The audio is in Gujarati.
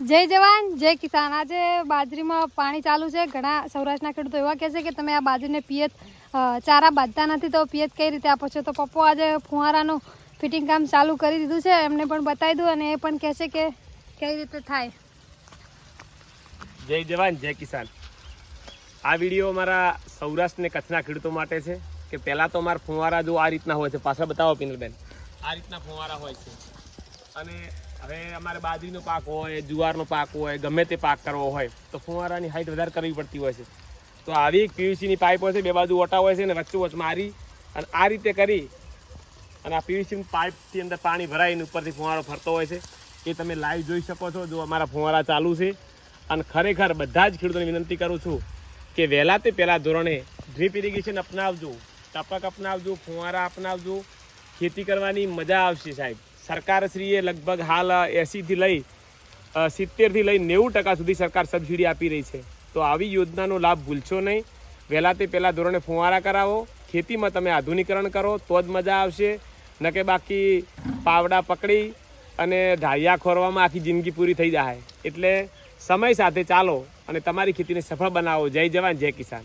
જય જવાન, જય કિસાન. આજે બાજરીમાં પાણી ચાલુ છે. ઘણા સૌરાષ્ટ્રના ખેડૂતો એવા કહે છે કે તમે આ બાજરીને પિયત ચારા બાંધતા નથી તો પિયત કઈ રીતે આપો છો? તો પપ્પો આજે ફુવારાનું ફિટિંગ કામ ચાલુ કરી દીધું છે. એમને પણ બતાવી દઉં અને એ પણ કહે છે કે કઈ રીતે થાય. જય જવાન, જય કિસાન. આ વીડિયો અમારા સૌરાષ્ટ્ર ને કચ્છના ખેડૂતો માટે છે કે પહેલાં તો મારા ફુવારા જો આ રીતના હોય છે. પાછળ બતાવો પિનલબેન. આ રીતના ફુવારા હોય છે. અને હવે અમારે બાજરીનો પાક હોય, જુવારનો પાક હોય, ગમે તે પાક કરવો હોય, તો ફુવારાની હાઈટ વધારે કરવી પડતી હોય છે. તો આવી પીવીસીની પાઇપ હોય છે, બે બાજુ ઓટા હોય છે અને વચ્ચે વચ્ચ મારી અને આ રીતે કરી અને આ પીવીસીની પાઇપથી અંદર પાણી ભરાઈને ઉપરથી ફુવારો ફરતો હોય છે. એ તમે લાઈવ જોઈ શકો છો, જો અમારા ફુવારા ચાલુ છે. અને ખરેખર બધા જ ખેડૂતોને વિનંતી કરું છું કે વહેલા તે પહેલાં ધોરણે ડ્રીપ ઇરિગેશન અપનાવજો, ટપક અપનાવજો, ફુવારા અપનાવજો. ખેતી કરવાની મજા આવશે સાહેબ. સરકારશ્રીએ લગભગ હાલ એંસીથી લઈ સિત્તેરથી લઈ નેવું ટકા સુધી સરકાર સબસિડી આપી રહી છે. તો આવી યોજનાનો લાભ ભૂલશો નહીં. વહેલા તે પહેલા ધોરણે ફુવારા કરાવો. ખેતીમાં તમે આધુનિકરણ કરો, તો જ મજા આવશે. ન કે બાકી પાવડા પકડી અને ઢાળિયા ખોરવામાં આખી જિંદગી પૂરી થઈ જાય. એટલે સમય સાથે ચાલો અને તમારી ખેતીને સફળ બનાવો. જય જવાન, જય કિસાન.